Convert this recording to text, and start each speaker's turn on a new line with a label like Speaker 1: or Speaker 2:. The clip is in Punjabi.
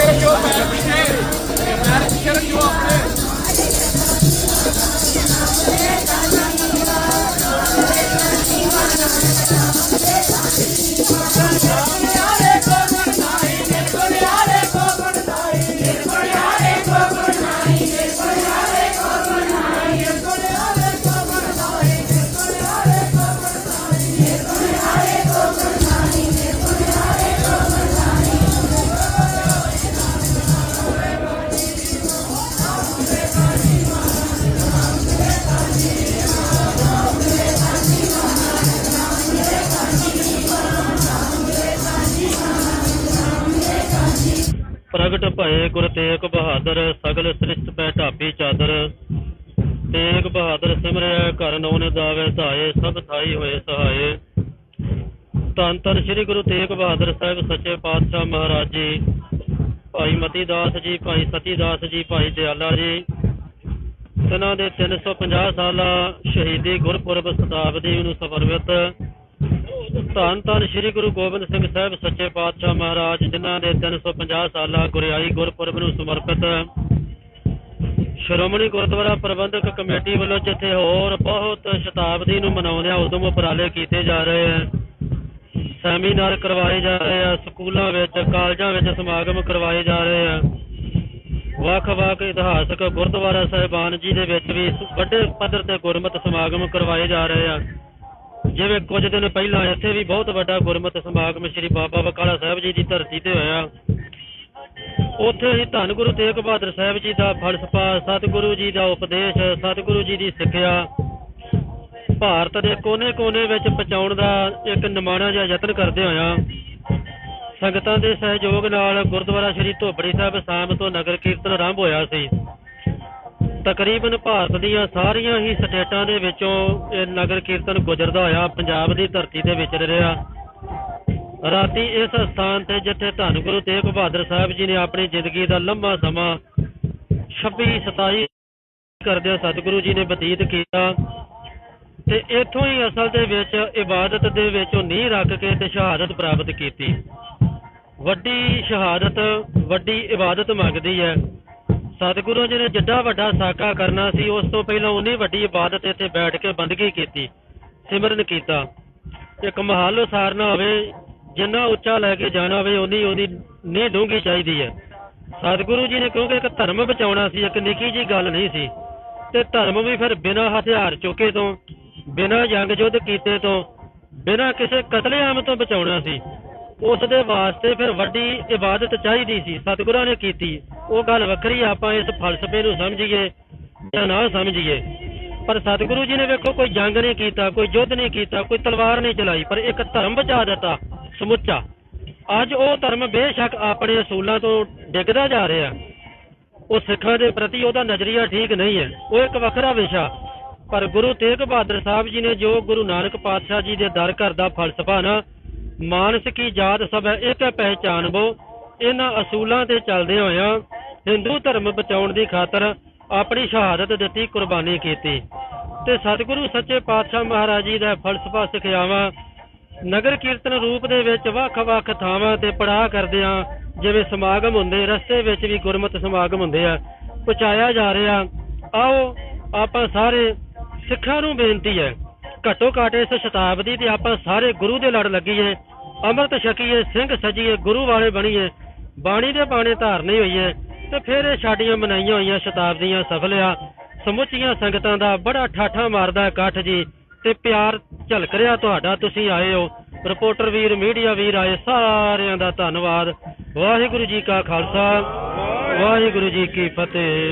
Speaker 1: sheriff, you're mad. Sheriff, you are mad. ਪ੍ਰਗਟ ਭਏ ਗੁਰ ਤੇਗ ਬਹਾਦਰ, ਸਗਲ ਸ੍ਰਿਸ਼ਟ ਪੈ ਢਾਪੀ ਚਾਦਰ। ਤੇਗ ਬਹਾਦਰ ਸਿਮਰਿਆ ਘਰ ਨੌਨ ਦਾਵੇ ਧਾਏ, ਸਭ ਥਾਈ ਹੋਏ ਸਹਾਏ। ਧੰਨ ਧੰਨ ਸ੍ਰੀ ਗੁਰੂ ਤੇਗ ਬਹਾਦਰ ਸਾਹਿਬ, ਸੱਚੇ ਪਾਤਸ਼ਾਹ ਮਹਾਰਾਜ ਜੀ। ਭਾਈ ਮਤੀ ਦਾਸ ਜੀ, ਭਾਈ ਸਤੀ ਦਾਸ ਜੀ, ਭਾਈ ਦਿਆਲਾ ਜੀ। ਇਹਨਾਂ ਦੇ 350 ਸਾਲਾ ਸ਼ਹੀਦੀ ਗੁਰਪੁਰਬ ਸ਼ਤਾਬਦੀ ਨੂੰ ਸਮਰਪਿਤ ਧੰਨ ਧੰਨ ਸ੍ਰੀ ਗੁਰੂ ਗੋਬਿੰਦ ਸਿੰਘ ਸਾਹਿਬ, ਸੱਚੇ ਪਾਤਸ਼ਾਹ ਮਹਾਰਾਜ, ਜਿਨ੍ਹਾਂ ਦੇ 350 ਸਾਲਾ ਗੁਰਿਆਈ ਗੁਰਪੁਰਬ ਨੂੰ ਸਮਰਪਿਤ ਸ਼੍ਰੋਮਣੀ ਗੁਰਦੁਆਰਾ ਪ੍ਰਬੰਧਕ ਕਮੇਟੀ ਵੱਲੋਂ ਜਿੱਥੇ ਹੋਰ ਬਹੁਤ ਸ਼ਤਾਬਦੀ ਨੂੰ ਮਨਾਉਂਦਿਆਂ ਉਦਮ ਉਪਰਾਲੇ ਕੀਤੇ ਜਾ ਰਹੇ ਹਨ ਸੈਮੀਨਾਰ ਕਰਵਾਏ ਜਾ ਰਹੇ ਆ, ਸਕੂਲਾਂ ਵਿੱਚ, ਕਾਲਜਾਂ ਵਿੱਚ ਸਮਾਗਮ ਕਰਵਾਏ ਜਾ ਰਹੇ ਆ। ਵੱਖ-ਵੱਖ ਇਤਿਹਾਸਕ ਗੁਰਦੁਆਰਾ ਸਾਹਿਬਾਨ ਜੀ ਦੇ ਵਿੱਚ ਵੀ ਵੱਡੇ ਪੱਧਰ ਤੇ ਗੁਰਮਤਿ ਸਮਾਗਮ ਕਰਵਾਏ ਜਾ ਰਹੇ ਆ। ਜਿਵੇਂ ਕੁਝ ਦਿਨ ਪਹਿਲਾਂ ਇੱਥੇ ਵੀ ਬਹੁਤ ਵੱਡਾ ਗੁਰਮਤਿ ਸਮਾਗਮ ਸ੍ਰੀ ਬਾਬਾ ਬਕਾਲਾ ਸਾਹਿਬ ਜੀ ਦੀ ਧਰਤੀ ਤੇ ਹੋਇਆ। ਉੱਥੇ ਹੀ ਧੰਨ ਗੁਰੂ ਤੇਗ ਬਹਾਦਰ ਸਾਹਿਬ ਜੀ ਦਾ ਫਲਸਫਾ ਸਤਿਗੁਰੂ ਜੀ ਦਾ ਉਪਦੇਸ਼, ਸਤਿਗੁਰੂ ਜੀ ਦੀ ਸਿੱਖਿਆ, ਭਾਰਤ ਦੇ ਕੋਨੇ-ਕੋਨੇ ਵਿੱਚ ਪਹੁੰਚਾਉਣ ਦਾ ਇੱਕ ਨਿਮਾਣਾ ਜਿਹਾ ਯਤਨ ਕਰਦੇ ਹੋਇਆ। ਸੰਗਤਾਂ ਦੇ ਸਹਿਯੋਗ ਨਾਲ ਗੁਰਦੁਆਰਾ ਸ੍ਰੀ ਧੋਬੜੀ ਸਾਹਿਬ ਸ਼ਾਮ ਤੋਂ ਨਗਰ ਕੀਰਤਨ ਆਰੰਭ ਹੋਇਆ ਸੀ। ਤਕਰੀਬਨ ਭਾਰਤ ਦੀਆਂ ਸਾਰੀਆਂ ਹੀ ਸਟੇਟਾਂ ਦੇ ਵਿੱਚੋਂ ਇਹ ਨਗਰ ਕੀਰਤਨ ਗੁਜ਼ਰਦਾ ਹੋਇਆ, ਪੰਜਾਬ ਦੀ ਧਰਤੀ ਤੇ ਵਿਚਰ ਰਿਹਾ ਰਾਤੀ ਇਸ ਸਥਾਨ ਤੇ ਜਿੱਥੇ ਧੰਨ ਗੁਰੂ ਤੇਗ ਬਹਾਦਰ ਸਾਹਿਬ ਜੀ ਨੇ ਆਪਣੀ ਜ਼ਿੰਦਗੀ ਦਾ ਲੰਮਾ ਸਮਾਂ 26 27 ਕਰਦਿਆਂ ਸਤਿਗੁਰੂ ਜੀ ਨੇ ਬਤੀਤ ਕੀਤਾ ਤੇ ਇੱਥੋਂ ਹੀ ਅਸਲ ਦੇ ਵਿੱਚ ਇਬਾਦਤ ਦੇ ਵਿੱਚੋਂ ਉਹ ਨੀਂਹ ਰੱਖ ਕੇ ਤੇ ਸ਼ਹਾਦਤ ਪ੍ਰਾਪਤ ਕੀਤੀ। ਵੱਡੀ ਸ਼ਹਾਦਤ, ਵੱਡੀ ਇਬਾਦਤ ਮੰਗਦੀ ਹੈ। ਸਤਿਗੁਰੂ ਜੀ ਨੇ ਜਿੱਡਾ ਵੱਡਾ ਸਾਕਾ ਕਰਨਾ ਸੀ, ਉਸ ਤੋਂ ਪਹਿਲਾਂ ਉਨੀ ਵੱਡੀ ਇਬਾਦਤ ਇੱਥੇ ਬੈਠ ਕੇ ਬੰਦਗੀ ਕੀਤੀ, ਸਿਮਰਨ ਕੀਤਾ। ਇੱਕ ਮਹੱਲ ਉਸਾਰਨਾ ਹੋਵੇ, ਜਿੰਨਾ ਉੱਚਾ ਲੈ ਕੇ ਜਾਣਾ ਹੋਵੇ, ਉਨੀ ਉਹਦੀ ਨੀਂਹ ਡੂੰਘੀ ਚਾਹੀਦੀ ਹੈ। ਸਤਿਗੁਰੂ ਜੀ ਨੇ ਕਿਉਂਕਿ ਇੱਕ ਧਰਮ ਬਚਾਉਣਾ ਸੀ, ਇੱਕ ਨਿੱਕੀ ਜੀ ਗੱਲ ਨਹੀਂ ਸੀ, ਤੇ ਧਰਮ ਵੀ ਫਿਰ ਬਿਨਾਂ ਹਥਿਆਰ ਚੁੱਕੇ ਤੋਂ, ਬਿਨਾਂ ਜੰਗ ਯੁੱਧ ਕੀਤੇ ਤੋਂ, ਬਿਨਾਂ ਕਿਸੇ ਕਤਲੇਆਮ ਤੋਂ ਬਚਾਉਣਾ ਸੀ। ਉਸ ਦੇ ਵਾਸਤੇ ਫਿਰ ਵੱਡੀ ਇਬਾਦਤ ਚਾਹੀਦੀ ਸੀ, ਸਤਿਗੁਰਾਂ ਨੇ ਕੀਤੀ। ਉਹ ਗੱਲ ਵੱਖਰੀ ਆਪਾਂ ਇਸ ਫਲਸਫੇ ਨੂੰ ਸਮਝੀਏ ਜਾਂ ਨਾ ਸਮਝੀਏ। ਪਰ ਸਤਿਗੁਰੂ ਜੀ ਨੇ ਵੇਖੋ, ਕੋਈ ਜੰਗ ਨਹੀਂ ਕੀਤਾ, ਕੋਈ ਯੁੱਧ ਨਹੀਂ ਕੀਤਾ, ਕੋਈ ਤਲਵਾਰ ਨਹੀਂ ਚਲਾਈ, ਪਰ ਇੱਕ ਧਰਮ ਬਚਾ ਦਿੱਤਾ, ਸਮੁੱਚਾ। ਅੱਜ ਉਹ ਧਰਮ ਬੇਸ਼ੱਕ ਆਪਣੇ ਅਸੂਲਾਂ ਤੋਂ ਡਿੱਗਦਾ ਜਾ ਰਿਹਾ। ਉਹ ਸਿੱਖਾਂ ਦੇ ਪ੍ਰਤੀ ਉਹਦਾ ਨਜ਼ਰੀਆ ਠੀਕ ਨਹੀਂ ਹੈ, ਉਹ ਇੱਕ ਵੱਖਰਾ ਵਿਸ਼ਾ। ਪਰ ਗੁਰੂ ਤੇਗ ਬਹਾਦਰ ਸਾਹਿਬ ਜੀ ਨੇ ਜੋ ਗੁਰੂ ਨਾਨਕ ਪਾਤਸ਼ਾਹ ਜੀ ਦੇ ਦਰ ਘਰ ਦਾ ਫਲਸਫਾ ਨਾ ਮਾਨਸ ਕੀ ਜਾਤ ਸਭ ਹੈ, ਇੱਕ ਹੈ ਪਹਿਚਾਨਬੋ ਇਹਨਾਂ ਅਸੂਲਾਂ ਤੇ ਚੱਲਦੇ ਹੋਇਆਂ ਹਿੰਦੂ ਧਰਮ ਬਚਾਉਣ ਦੀ ਖਾਤਰ ਆਪਣੀ ਸ਼ਹਾਦਤ ਦਿੱਤੀ, ਕੁਰਬਾਨੀ ਕੀਤੀ। ਤੇ ਸਤਿਗੁਰੂ ਸੱਚੇ ਪਾਤਸ਼ਾਹ ਮਹਾਰਾਜ ਜੀ ਦਾ ਫਲਸਫਾ ਸਿਖਿਆਵਾਂ, ਨਗਰ ਕੀਰਤਨ ਰੂਪ ਦੇ ਵਿੱਚ ਵੱਖ-ਵੱਖ ਥਾਵਾਂ ਤੇ ਪੜਾਅ ਕਰਦਿਆਂ ਜਿਵੇਂ ਸਮਾਗਮ ਹੁੰਦੇ, ਰਸਤੇ ਵਿੱਚ ਵੀ ਗੁਰਮਤਿ ਸਮਾਗਮ ਹੁੰਦੇ ਆ, ਪਹੁੰਚਾਇਆ ਜਾ ਰਿਹਾ। ਆਓ, ਆਪਾਂ ਸਾਰੇ ਸਿੱਖਾਂ ਨੂੰ ਬੇਨਤੀ ਹੈ ਘੱਟੋ ਘੱਟ ਇਸ ਸ਼ਤਾਬਦੀ ਤੇ ਆਪਾਂ ਸਾਰੇ ਗੁਰੂ ਦੇ ਲੜ ਲੱਗੀਏ। ਅੰਮ੍ਰਿਤ ਛਕੀਏ, ਸਿੰਘ ਸਜੀਏ, ਗੁਰੂ ਵਾਲੇ ਬਣੀਏ, ਬਾਣੀ ਦੇ ਬਾਣੇ ਧਾਰਨੇ ਹੋਈਏ, ਤੇ ਫਿਰ ਇਹ ਸਾਡੀਆਂ ਮਨਾਈਆਂ ਹੋਈਆਂ ਸ਼ਤਾਬਦੀਆਂ ਸਫਲ ਸਮੁੱਚੀਆਂ ਸੰਗਤਾਂ ਦਾ ਬੜਾ ਠਾਠਾ ਮਾਰਦਾ ਇਕੱਠ ਜੀ, ਤੇ ਪਿਆਰ ਝਲਕ ਰਿਹਾ ਤੁਹਾਡਾ, ਤੁਸੀਂ ਆਏ ਹੋ। ਰਿਪੋਰਟਰ ਵੀਰ, ਮੀਡੀਆ ਵੀਰ ਆਏ, ਸਾਰਿਆਂ ਦਾ ਧੰਨਵਾਦ। ਵਾਹਿਗੁਰੂ ਜੀ ਕਾ ਖਾਲਸਾ, ਵਾਹਿਗੁਰੂ ਜੀ ਕੀ ਫਤਿਹ।